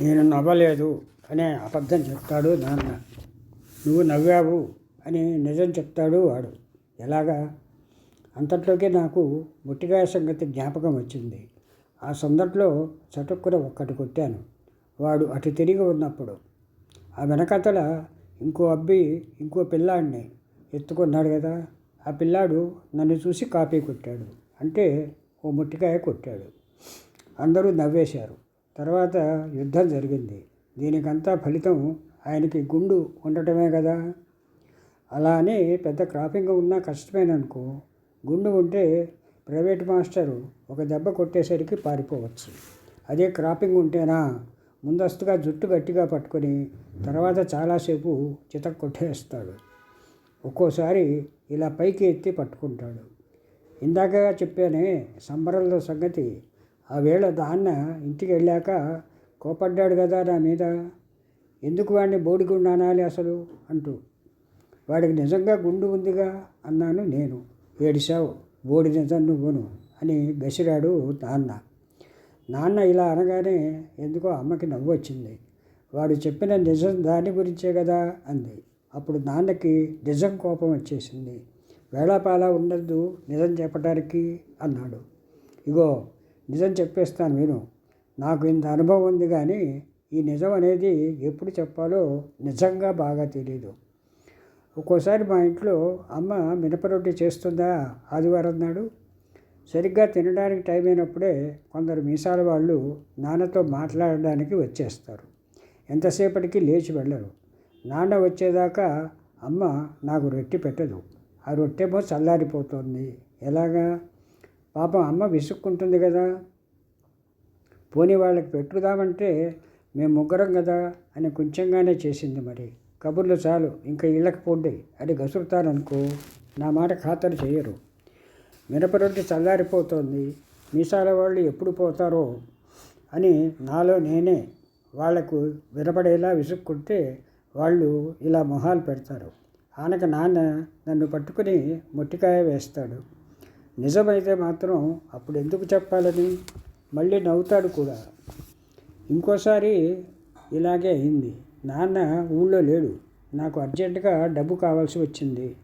నేను నవ్వలేదు అనే అబద్ధం చెప్తాడు నాన్న. నువ్వు నవ్వావు అని నిజం చెప్తాడు వాడు. ఎలాగా? అంతట్లోకే నాకు ముట్టికాయ సంగతి జ్ఞాపకం వచ్చింది. ఆ సందట్లో చటుక్కున ఒక్కటి కొట్టాను. వాడు అటు తిరిగి ఉన్నప్పుడు ఆ వెనకతల ఇంకో అబ్బి ఇంకో పిల్లాడిని ఎత్తుకున్నాడు కదా. ఆ పిల్లాడు నన్ను చూసి కాపీ కొట్టాడు. అంటే ఓ ముట్టికాయ కొట్టాడు. అందరూ నవ్వేశారు. తర్వాత యుద్ధం జరిగింది. దీనికంతా ఫలితం ఆయనకి గుండు ఉండటమే కదా? అలా అని పెద్ద క్రాపింగ్ ఉన్నా కష్టమేననుకో గుండు ఉంటే ప్రైవేట్ మాస్టరు ఒక దెబ్బ కొట్టేసరికి పారిపోవచ్చు. అదే క్రాపింగ్ ఉంటేనా? ముందస్తుగా జుట్టు గట్టిగా పట్టుకొని తర్వాత చాలాసేపు చితక్ కొట్టేస్తాడు. ఒక్కోసారి ఇలా పైకి ఎత్తి పట్టుకుంటాడు. ఇందాక చెప్పానే సంబరంలో సంగతి ఆ వేళ దాన్న ఇంటికి వెళ్ళాక కోపడ్డాడు కదా నా మీద. ఎందుకు వాడిని బోడిగుండు అనాలి అసలు? అంటూ. వాడికి నిజంగా గుండు ఉందిగా? అన్నాను నేను. ఏడిశావు? బోడి నిజం నువ్వును అని గసిరాడు నాన్న. నాన్న ఇలా అనగానే ఎందుకో అమ్మకి నవ్వు వచ్చింది. వాడు చెప్పిన నిజం దాని గురించే కదా అంది. అప్పుడు నాన్నకి నిజం కోపం వచ్చేసింది. వేళాపాలా ఉండద్దు నిజం చెప్పడానికి అన్నాడు. ఇగో నిజం చెప్పేస్తాను విను. నాకు ఇంత అనుభవం ఉంది కానీ ఈ నిజం అనేది ఎప్పుడు చెప్పాలో నిజంగా బాగా తెలియదు ఒక్కోసారి మా ఇంట్లో అమ్మ మినపరొట్టి చేస్తుందా? ఆదివారం నాడు. సరిగ్గా తినడానికి టైం అయినప్పుడే కొందరు మీసాల వాళ్ళు నాన్నతో మాట్లాడడానికి వచ్చేస్తారు. ఎంతసేపటికి లేచి వెళ్ళరు. నాన్న వచ్చేదాకా అమ్మ నాకు రొట్టె పెట్టదు. ఆ రొట్టెమో చల్లారిపోతుంది. ఎలాగా? పాపం అమ్మ విసుక్కుంటుంది కదా. పోనీ వాళ్ళకి పెట్టుదామంటే మేము ముగ్గురం కదా అని కొంచెంగానే చేసింది మరి. కబుర్లు చాలు ఇంకా ఇళ్ళకి పోండి అని గసురుతారనుకో నా మాట ఖాతరు చేయరు. మినపరొట్టి చల్లారిపోతోంది మీసాల వాళ్ళు ఎప్పుడు పోతారో అని నాలో నేనే వాళ్ళకు వినపడేలా విసుక్కుంటే వాళ్ళు ఇలా మొహాలు పెడతారు. ఆనక నాన్న నన్ను పట్టుకుని మొట్టికాయ వేస్తాడు. నిజమైతే మాత్రం అప్పుడు ఎందుకు చెప్పాలని? మళ్ళీ నవ్వుతాడు కూడా. ఇంకోసారి ఇలాగే అయింది. నాన్న ఊళ్ళో లేడు. నాకు అర్జెంటుగా డబ్బు కావాల్సి వచ్చింది.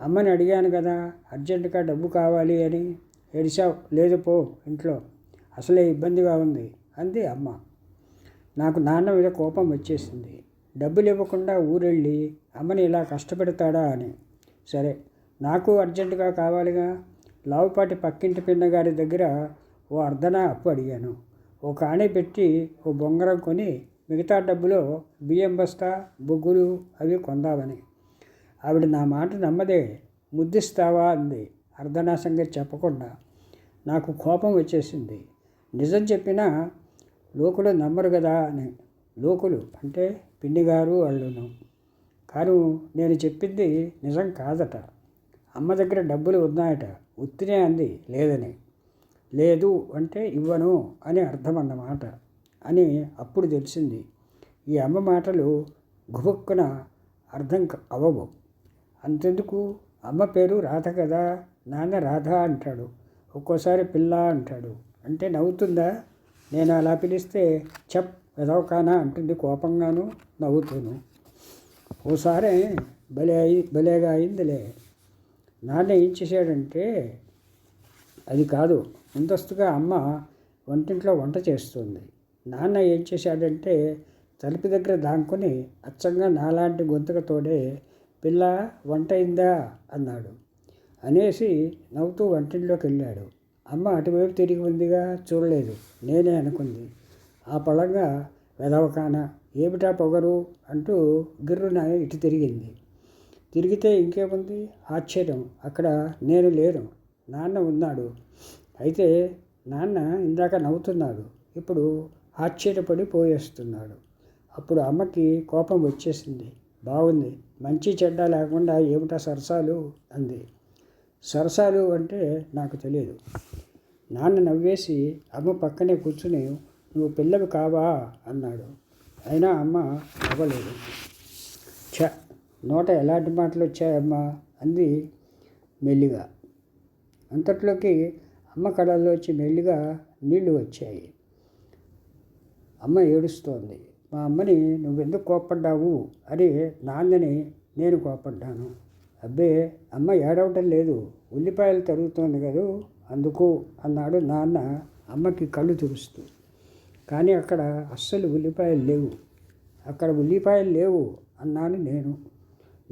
అమ్మని అడిగాను కదా అర్జెంటుగా డబ్బు కావాలి అని. ఏడిసావు లేదు పో ఇంట్లో. అసలే ఇబ్బందిగా ఉంది అంది అమ్మ. నాకు నాన్న మీద కోపం వచ్చేసింది. డబ్బులు ఇవ్వకుండా ఊరెళ్ళి అమ్మని ఇలా కష్టపెడతాడా అని. సరే నాకు అర్జెంటుగా కావాలిగా. లావుపాటి పక్కింటి పిన్నగారి దగ్గర ఓ అర్ధన అప్పు అడిగాను. ఓ కాణి పెట్టి ఓ బొంగరం కొని మిగతా డబ్బులో బియ్యం బస్తా బొగ్గులు అవి కొందామని. ఆవిడ నా మాట నమ్మదే ముద్దిస్తావా అంది. అర్ధనా సంగతి చెప్పకుండా నాకు కోపం వచ్చేసింది. నిజం చెప్పినా లోకులు నమ్మరు కదా అని. లోకులు అంటే పిన్నిగారు వాళ్ళును కాను నేను చెప్పింది నిజం కాదట. అమ్మ దగ్గర డబ్బులు ఉన్నాయట. ఉత్తినే అంది లేదని. లేదు అంటే ఇవ్వను అని అర్థం అన్నమాట అని అప్పుడు తెలిసింది. ఈ అమ్మ మాటలు గుబుక్కున అర్థం అవ్వవు అంతెందుకు? అమ్మ పేరు రాధ కదా? నాన్న రాధ అంటాడు. ఒక్కోసారి పిల్ల అంటాడు. అంటే నవ్వుతుందా? నేను అలా పిలిస్తే చెప్ వెదవకానా? అంటుంది కోపంగాను నవ్వుతూను. ఓసారి భలే అయి భలేగా అయిందిలే. నాన్న ఏం చేశాడంటే అది కాదు ముందస్తుగా అమ్మ వంటింట్లో వంట చేస్తుంది. నాన్న ఏం చేశాడంటే తలుపు దగ్గర దాంకొని అచ్చంగా నాలాంటి గొంతుకతోడే పిల్ల వంట అయిందా? అన్నాడు. అనేసి నవ్వుతూ వంటింట్లోకి వెళ్ళాడు. అమ్మ అటువైపు తిరిగి ఉందిగా చూడలేదు. నేనే అనుకుంది. ఆ పొలంగా వెదవకాన ఏమిటా పొగరు? అంటూ గిర్రున ఇటు తిరిగింది. తిరిగితే ఇంకేముంది? ఆశ్చర్యం. అక్కడ నేను లేను. నాన్న ఉన్నాడు. అయితే నాన్న ఇందాక నవ్వుతున్నాడు. ఇప్పుడు ఆశ్చర్యపడి పోయేస్తున్నాడు. అప్పుడు అమ్మకి కోపం వచ్చేసింది. బాగుంది మంచి చెడ్డ లేకుండా ఏమిటా సరసాలు? అంది. సరసాలు అంటే నాకు తెలియదు. నాన్న నవ్వేసి అమ్మ పక్కనే కూర్చుని నువ్వు పిల్లవి కావా? అన్నాడు. అయినా అమ్మ అవ్వలేదు ఛ! నోట ఎలాంటి మాటలు వచ్చాయమ్మా? అంది మెల్లిగా. అంతట్లోకి అమ్మ కళల్లోంచి మెల్లిగా నీళ్ళు వచ్చాయి. అమ్మ ఏడుస్తోంది. మా అమ్మని నువ్వెందుకు కోప్పడ్డావు? అని నాన్నని నేను కోప్పడ్డాను. అబ్బే అమ్మ ఏడవటం లేదు. ఉల్లిపాయలు తరుగుతోంది కదూ? అందుకు అన్నాడు నాన్న అమ్మకి కళ్ళు తురుస్తూ కానీ అక్కడ అస్సలు ఉల్లిపాయలు లేవు. అక్కడ ఉల్లిపాయలు లేవు అన్నాను నేను.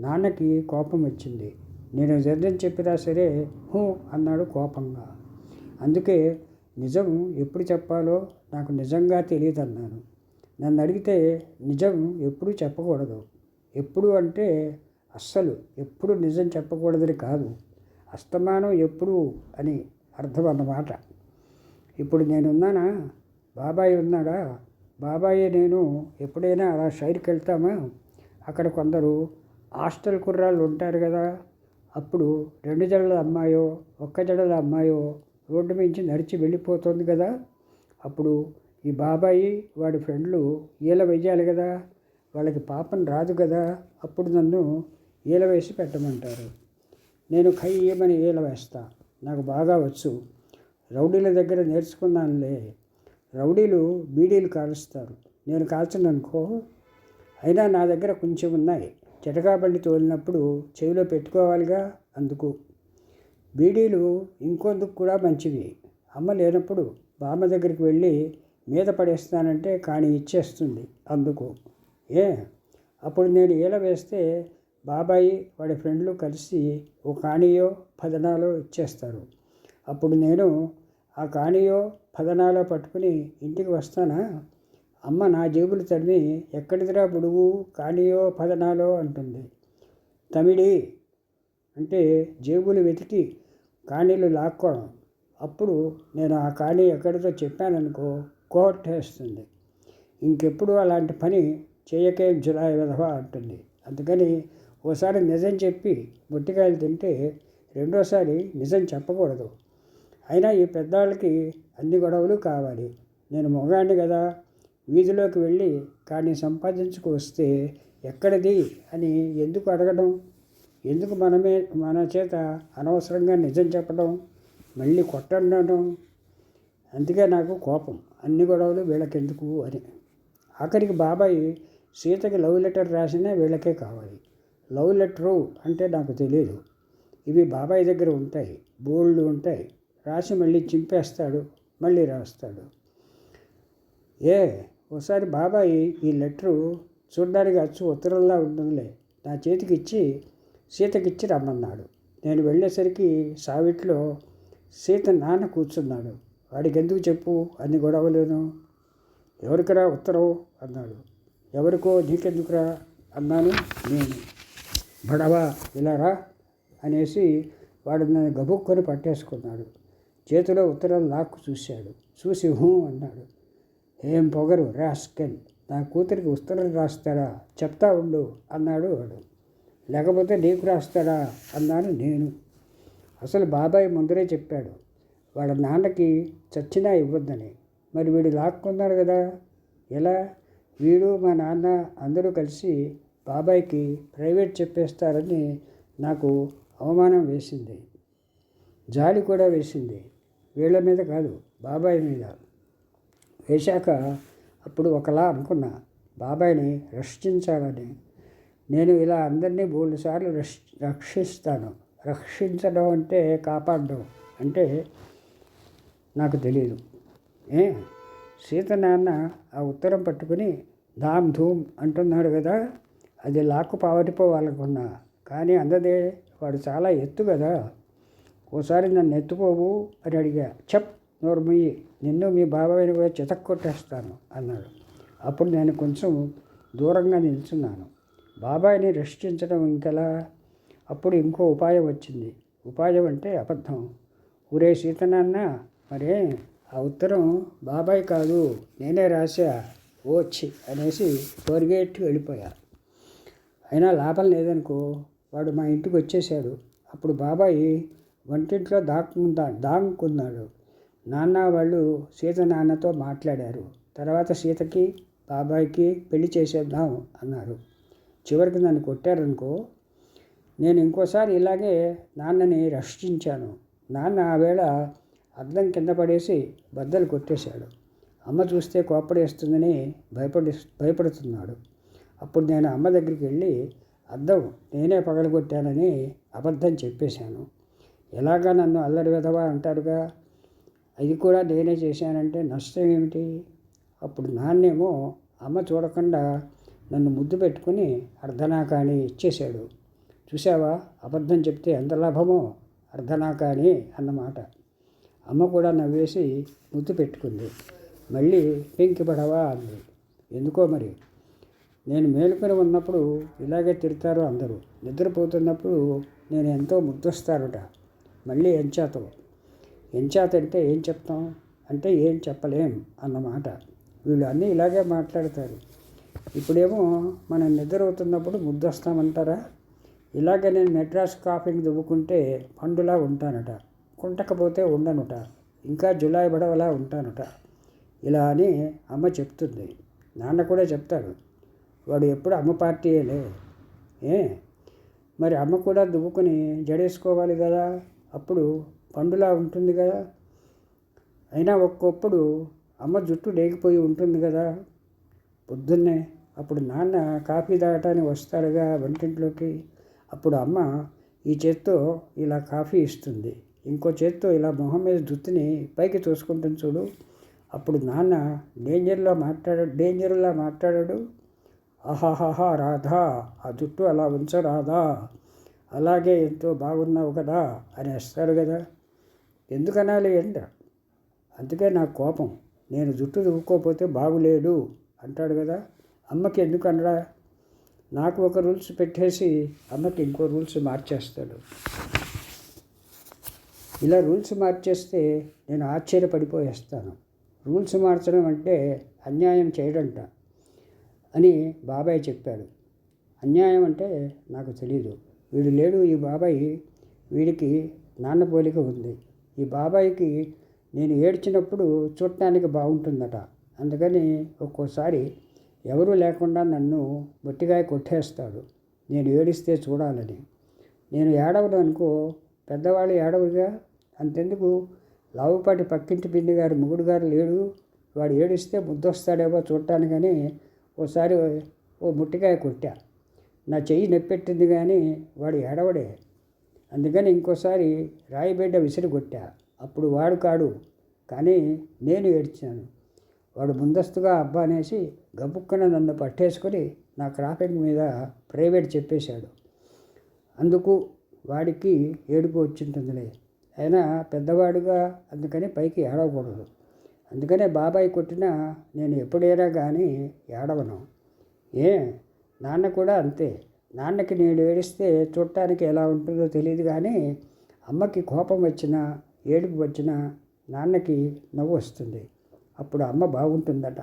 నాన్నకి కోపం వచ్చింది. నేను నిజం చెప్పినా సరే హూ అన్నాడు కోపంగా. అందుకే నిజం ఎప్పుడు చెప్పాలో నాకు నిజంగా తెలియదు అన్నాను నన్ను అడిగితే నిజం ఎప్పుడు చెప్పకూడదు. ఎప్పుడు అంటే అస్సలు ఎప్పుడు నిజం చెప్పకూడదని కాదు. అస్తమానం ఎప్పుడు అని అర్థం అన్నమాట. ఇప్పుడు నేనున్నానా? బాబాయ్ ఉన్నాడా? బాబాయ్ నేను. ఎప్పుడైనా అలా షైర్కి వెళ్తామా అక్కడ కొందరు హాస్టల్ కుర్రాళ్ళు ఉంటారు కదా. అప్పుడు రెండు జడల అమ్మాయో ఒక్క జడల అమ్మాయో రోడ్డు మించి నడిచి వెళ్ళిపోతుంది కదా. అప్పుడు ఈ బాబాయి వాడి ఫ్రెండ్లు ఈల వెయ్యాలి కదా. వాళ్ళకి పాపం రాదు కదా. అప్పుడు నన్ను ఈల వేసి పెట్టమంటారు. నేను ఖయ్యమని ఈల వేస్తా? నాకు బాగా వచ్చు. రౌడీల దగ్గర నేర్చుకున్నానులే. రౌడీలు బీడీలు కాలుస్తారు. నేను కాల్చననుకో. అయినా నా దగ్గర కొంచెం ఉన్నాయి. జటకాబండి తోలినప్పుడు చెవిలో పెట్టుకోవాలిగా అందుకు. బీడీలు ఇంకొందుకు కూడా మంచివి. అమ్మ లేనప్పుడు బామ్మ దగ్గరికి వెళ్ళి మీద పడేస్తానంటే కానీ ఇచ్చేస్తుంది అందుకు. ఏ? అప్పుడు నేను ఈల వేస్తే బాబాయి వాడి ఫ్రెండ్లు కలిసి ఓ కాణియో పదనాలో ఇచ్చేస్తారు. అప్పుడు నేను ఆ కాణియో పదనాలో పట్టుకుని ఇంటికి వస్తానా? అమ్మ నా జేబులు తడిమి ఎక్కడిదిరా బుడుగు? కాణియో పదనాలో? అంటుంది. తమిడి అంటే జేబులు వెతికి కాణీలు లాక్కోవడం. అప్పుడు నేను ఆ కాణీ ఎక్కడితో చెప్పాననుకో కోట్టేస్తుంది ఇంకెప్పుడు అలాంటి పని చేయకే జులాయి విధవ అంటుంది. అందుకని ఓసారి నిజం చెప్పి బొట్టికాయలు తింటే రెండోసారి నిజం చెప్పకూడదు. అయినా ఈ పెద్దవాళ్ళకి అన్ని గొడవలు కావాలి. నేను మొగాడిని కదా వీధిలోకి వెళ్ళి కానీ సంపాదించుకు వస్తే ఎక్కడిది అని ఎందుకు అడగడం? ఎందుకు మనమే మన చేత అనవసరంగా నిజం చెప్పడం? మళ్ళీ కొట్టడం అందుకే నాకు కోపం. అన్ని గొడవలు వీళ్ళకెందుకు అని. ఆఖరికి బాబాయ్ సీతకి లవ్ లెటర్ రాసినా వీళ్ళకే కావాలి. లవ్ లెటరు అంటే నాకు తెలియదు ఇవి బాబాయ్ దగ్గర ఉంటాయి. బోల్డ్ ఉంటాయి. రాసి మళ్ళీ చింపేస్తాడు. మళ్ళీ రాస్తాడు. ఏ ఓసారి బాబాయ్ ఈ లెటరు చూడడానికి అచ్చు ఉత్తరంలా ఉంటుందిలే. నా చేతికి ఇచ్చి సీతకిచ్చి రమ్మన్నాడు. నేను వెళ్ళేసరికి సావిట్లో సీత నాన్న కూర్చున్నాడు. వాడికి ఎందుకు చెప్పు? అన్ని గొడవలేను. ఎవరికరా ఉత్తరం? అన్నాడు. ఎవరికో నీకెందుకురా? అన్నాను నేను. బడవా ఇలా రా అనేసి వాడు నన్ను గబుక్కొని పట్టేసుకున్నాడు. చేతిలో ఉత్తరం లాక్కు చూశాడు. చూసి హూ అన్నాడు. ఏం పొగరు? రాస్కెల్ నా కూతురికి ఉత్తరం రాస్తాడా? చెప్తా ఉండు అన్నాడు వాడు. లేకపోతే నీకు రాస్తాడా? అన్నాను నేను. అసలు బాబాయ్ ముందరే చెప్పాడు. వాళ్ళ నాన్నకి చచ్చినా ఇవ్వద్దని. మరి వీడు లాక్కున్నాడు కదా? ఎలా? వీడు మా నాన్న అందరూ కలిసి బాబాయ్కి ప్రైవేట్ చెప్పేస్తారని నాకు అవమానం వేసింది. జాలి కూడా వేసింది. వీళ్ళ మీద కాదు బాబాయ్ మీద. వేశాక అప్పుడు ఒకలా అనుకున్నా బాబాయ్ని రక్షించాలని. నేను ఇలా అందరినీ మూడు సార్లు రక్షిస్తాను. రక్షించడం అంటే కాపాడడం అంటే నాకు తెలియదు ఏ? సీత నాన్న ఆ ఉత్తరం పట్టుకుని ధామ్ ధూమ్ అంటున్నాడు కదా అది లాక్కు పావటిపోవాలనుకున్నా. కానీ అందదే వాడు చాలా ఎత్తు కదా. ఓసారి నన్ను ఎత్తుకోవు అని అడిగా. చెప్ నోరు ముయ్యి నిన్ను మీ బాబాయిని కూడా చితక్కొట్టేస్తాను అన్నాడు. అప్పుడు నేను కొంచెం దూరంగా నిల్చున్నాను. బాబాయిని రక్షించడం ఇంకెలా? అప్పుడు ఇంకో ఉపాయం వచ్చింది. ఉపాయం అంటే అబద్ధం. ఊరే సీతనాన్న మరే ఆ ఉత్తరం బాబాయ్ కాదు నేనే రాసా ఓచ్చి అనేసి టోర్గేట్కి వెళ్ళిపోయా. అయినా లాభం లేదనుకో వాడు మా ఇంటికి వచ్చేసాడు అప్పుడు బాబాయ్ వంటింట్లో దాక్కుందా దాక్కున్నాడు నాన్న వాళ్ళు సీత నాన్నతో మాట్లాడారు. తర్వాత సీతకి బాబాయ్కి పెళ్ళి చేసేద్దాం అన్నారు. చివరికి నన్ను కొట్టారనుకో నేను ఇంకోసారి ఇలాగే నాన్నని రక్షించాను. నాన్న ఆ వేళ అద్దం కింద పడేసి బద్దలు కొట్టేశాడు. అమ్మ చూస్తే కోపడేస్తుందని భయపడి భయపడుతున్నాడు. అప్పుడు నేను అమ్మ దగ్గరికి వెళ్ళి అద్దం నేనే పగలగొట్టానని అబద్ధం చెప్పేశాను. ఎలాగా నన్ను అల్లరి విధవా అంటారుగా? అది కూడా నేనే చేశానంటే నష్టం ఏమిటి? అప్పుడు నాన్నేమో అమ్మ చూడకుండా నన్ను ముద్దు పెట్టుకుని అర్ధనాకాని ఇచ్చేశాడు. చూసావా అబద్ధం చెప్తే ఎంత లాభమో? అర్ధనాకాని అన్నమాట. అమ్మ కూడా నవ్వేసి ముద్దు పెట్టుకుంది. మళ్ళీ పెంకి పడవా అంది. ఎందుకో మరి? నేను మేలుకొని ఉన్నప్పుడు ఇలాగే తిడతారు అందరూ. నిద్రపోతున్నప్పుడు నేను ఎంతో ముద్దొస్తారట మళ్ళీ ఎంచాతో. ఎంచాతంటే ఏం చెప్తాం? అంటే ఏం చెప్పలేం అన్నమాట వీళ్ళు అన్నీ ఇలాగే మాట్లాడతారు. ఇప్పుడేమో మనం నిద్ర అవుతున్నప్పుడు ముద్దొస్తామంటారా? ఇలాగే నేను మెడ్రాస్ కాఫీని దువ్వుకుంటే పండులా ఉంటానట. కుంటకపోతే ఉండనుట. ఇంకా జులాయి బడవలా ఉంటానుట. ఇలా అని అమ్మ చెప్తుంది. నాన్న కూడా చెప్తాడు. వాడు ఎప్పుడు అమ్మ పార్టీయేలే. ఏ? మరి అమ్మ కూడా దువ్వుకొని జడేసుకోవాలి కదా? అప్పుడు పండులా ఉంటుంది కదా. అయినా ఒక్కొప్పుడు అమ్మ జుట్టు లేకపోయి ఉంటుంది కదా. పొద్దున్నే అప్పుడు నాన్న కాఫీ తాగటానికి వస్తాడుగా వంటింట్లోకి. అప్పుడు అమ్మ ఈ చేత్తో ఇలా కాఫీ ఇస్తుంది. ఇంకో చేత్తో ఇలా మొహం మీద జుట్టుని పైకి చూసుకుంటుంది చూడు. అప్పుడు నాన్న డేంజర్లో మాట్లాడ డేంజర్లా మాట్లాడాడు. ఆహాహాహా రాధా ఆ జుట్టు అలా ఉంచరాధా అలాగే ఎంతో బాగున్నావు కదా అని వేస్తాడు కదా. ఎందుకనాలి అంట? అందుకే నాకు కోపం. నేను జుట్టు దువ్వుకోపోతే బాగులేడు అంటాడు కదా. అమ్మకి ఎందుకు అనడా నాకు ఒక రూల్స్ పెట్టేసి అమ్మకి ఇంకో రూల్స్ మార్చేస్తాడు. ఇలా రూల్స్ మార్చేస్తే నేను ఆశ్చర్యపడిపోయేస్తాను. రూల్స్ మార్చడం అంటే అన్యాయం చేయడంట అని బాబాయ్ చెప్పాడు. అన్యాయం అంటే నాకు తెలీదు. వీడు లేడు ఈ బాబాయ్. వీడికి నాన్న పోలిక ఉంది. ఈ బాబాయికి నేను ఏడ్చినప్పుడు చూడటానికి బాగుంటుందట. అందుకని ఒక్కోసారి ఎవరూ లేకుండా నన్ను బొట్టిగా కొట్టేస్తాడు. నేను ఏడిస్తే చూడాలని. నేను ఏడవను అనుకో పెద్దవాళ్ళు ఏడవుగా అంతెందుకు? లావుపాటి పక్కింటి పిన్ని గారు ముగుడు గారు లేడు. వాడు ఏడిస్తే ముద్దొస్తాడేమో చూడటానికని ఓసారి ఓ ముట్టికాయ కొట్టా. నా చెయ్యి నొప్పెట్టింది కానీ వాడు ఏడవడే. అందుకని ఇంకోసారి రాయిబిడ్డ విసిరిగొట్టా అప్పుడు వాడు కాడు. కానీ నేను ఏడ్చాను. వాడు ముందస్తుగా అబ్బా అనేసి గబుక్కన నన్ను పట్టేసుకొని నా క్రాపింగ్ మీద ప్రైవేట్ చెప్పేశాడు. అందుకు వాడికి ఏడుపు వచ్చింటుందిలే. అయినా పెద్దవాడుగా అందుకని పైకి ఏడవకూడదు. అందుకనే బాబాయ్ కొట్టినా నేను ఎప్పుడైనా కానీ ఏడవను. ఏ? నాన్న కూడా అంతే. నాన్నకి నేను ఏడిస్తే చూడటానికి ఎలా ఉంటుందో తెలియదు కానీ అమ్మకి కోపం వచ్చినా ఏడుపు వచ్చినా నాన్నకి నవ్వు వస్తుంది. అప్పుడు అమ్మ బాగుంటుందట.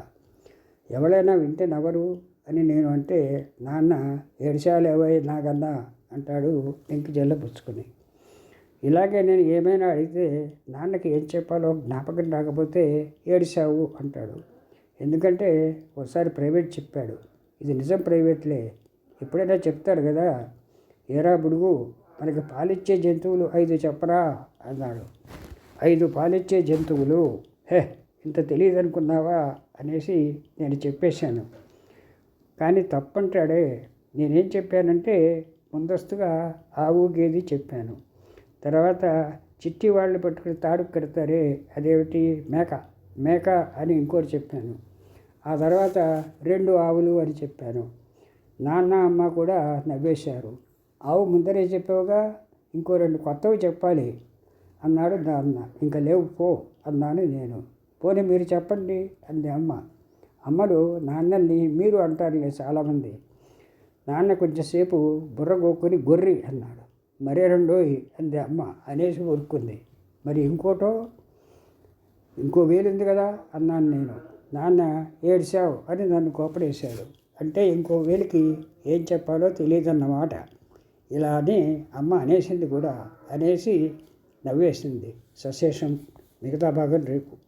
ఎవరైనా వింటే నవ్వరు అని నేను అంటే నాన్న ఏడిశాలేవై నాకన్నా అంటాడు పెంకి జల్ల పుచ్చుకుని. ఇలాగే నేను ఏమైనా అడిగితే నాన్నకి ఏం చెప్పాలో జ్ఞాపకం రాకపోతే ఏడిశావు అంటాడు. ఎందుకంటే ఒకసారి ప్రైవేట్ చెప్పాడు. ఇది నిజం ప్రైవేట్లే ఎప్పుడైనా చెప్తాడు కదా ఏరా బుడుగు మనకి పాలిచ్చే జంతువులు ఐదు చెప్పరా? అన్నాడు. ఐదు పాలిచ్చే జంతువులు? హే ఇంత తెలియదు అనుకున్నావా అనేసి నేను చెప్పేశాను. కానీ తప్పంటాడే నేనేం చెప్పానంటే ముందస్తుగా ఆవు గేది చెప్పాను. తర్వాత చిట్టి వాళ్ళు పట్టుకుని తాడు కడతారే అదేమిటి? మేక మేక అని ఇంకోటి చెప్పాను. ఆ తర్వాత రెండు ఆవులు అని చెప్పాను. నాన్న అమ్మ కూడా నవ్వేశారు. ఆవు ముందరే చెప్పావుగా ఇంకో రెండు కొత్తవి చెప్పాలి అన్నాడు నాన్న. ఇంకా లేవు పో అన్నాను నేను. పోనీ మీరు చెప్పండి అంది అమ్మ. అమ్మలు నాన్నని మీరు అంటారులే చాలామంది. నాన్న కొంచెంసేపు బుర్ర గోక్కుని గొర్రి అన్నాడు. మరే రెండోయి అంది అమ్మ. అనేసి ఊరుకుంది. మరి ఇంకోటో? ఇంకో వేలుంది కదా అన్నాను నేను. నాన్న ఏడ్చావు అని నన్ను కోపడేశాడు. అంటే ఇంకో వీళ్ళకి ఏం చెప్పాలో తెలియదన్నమాట. ఇలా అని అమ్మ అనేసింది కూడా అనేసి నవ్వేసింది సశేషం మిగతా భాగం రేపు.